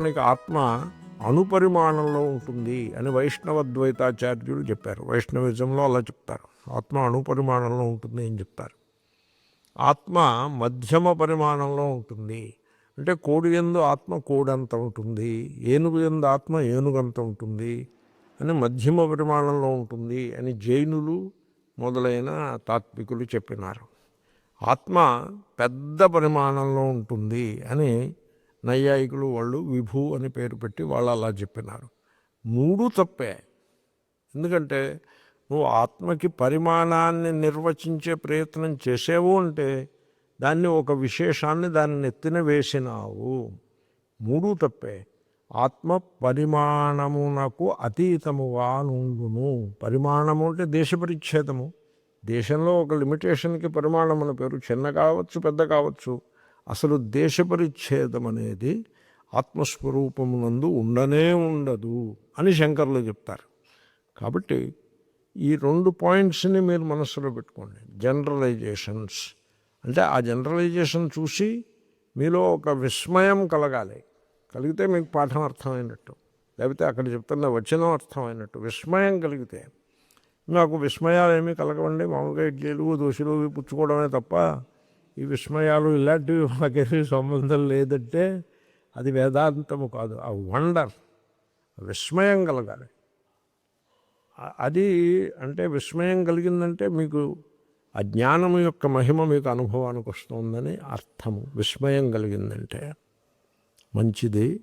మనకి ఆత్మ అణుపరిమాణంలో ఉంటుంది అని వైష్ణవ ద్వైతాచార్యులు చెప్పారు. వైష్ణవిజంలో అలా చెప్తారు. ఆత్మ అణుపరిమాణంలో ఉంటుంది అని చెప్తారు. ఆత్మ మధ్యమ పరిమాణంలో ఉంటుంది. అంటే కోడి ఎందు ఆత్మ కోడంత ఉంటుంది. ఏనుగు ఎందు ఆత్మ ఏనుగంత ఉంటుంది అని మధ్యమ పరిమాణంలో ఉంటుంది అని జైనులు మొదలైన తాత్వికులు చెప్పినారు. ఆత్మ పెద్ద పరిమాణంలో ఉంటుంది అని నైయాయికులు వాళ్ళు విభు అని పేరు పెట్టి వాళ్ళు అలా చెప్పినారు. మూడు తప్పే. ఎందుకంటే నువ్వు ఆత్మకి పరిమాణాన్ని నిర్వచించే ప్రయత్నం చేసేవు అంటే దాన్ని ఒక విశేషాన్ని దాన్ని ఎత్తిన వేసినావు. మూడు తప్పే. ఆత్మ పరిమాణమునకు అతీతముగా నుండును. పరిమాణము అంటే దేశ పరిచ్ఛేదము. దేశంలో ఒక లిమిటేషన్కి పరిమాణం అనే పేరు చిన్న కావచ్చు పెద్ద కావచ్చు. అసలు దేశ పరిచ్ఛేదం అనేది ఆత్మస్వరూపమునందు ఉండనే ఉండదు అని శంకర్లు చెప్తారు. కాబట్టి ఈ రెండు పాయింట్స్ని మీరు మనసులో పెట్టుకోండి. జనరలైజేషన్స్. అంటే ఆ జనరలైజేషన్ చూసి మీలో ఒక విస్మయం కలగాలి. కలిగితే మీకు పాఠం అర్థమైనట్టు. లేకపోతే అక్కడ చెప్తున్న వచనం అర్థమైనట్టు. విస్మయం కలిగితే. నాకు విస్మయాలు ఏమీ కలగవండి. మామూలుగా ఇడ్లీలు దోశలు పుచ్చుకోవడమే తప్ప ఈ విస్మయాలు ఇలాంటివి మాకేమీ సంబంధం లేదంటే అది వేదాంతము కాదు. ఆ వండర్ విస్మయం కలగాలి. అది అంటే విస్మయం కలిగిందంటే మీకు ఆ జ్ఞానం యొక్క మహిమ మీకు అనుభవానికి వస్తుందని అర్థము. విస్మయం కలిగిందంటే మంచిది.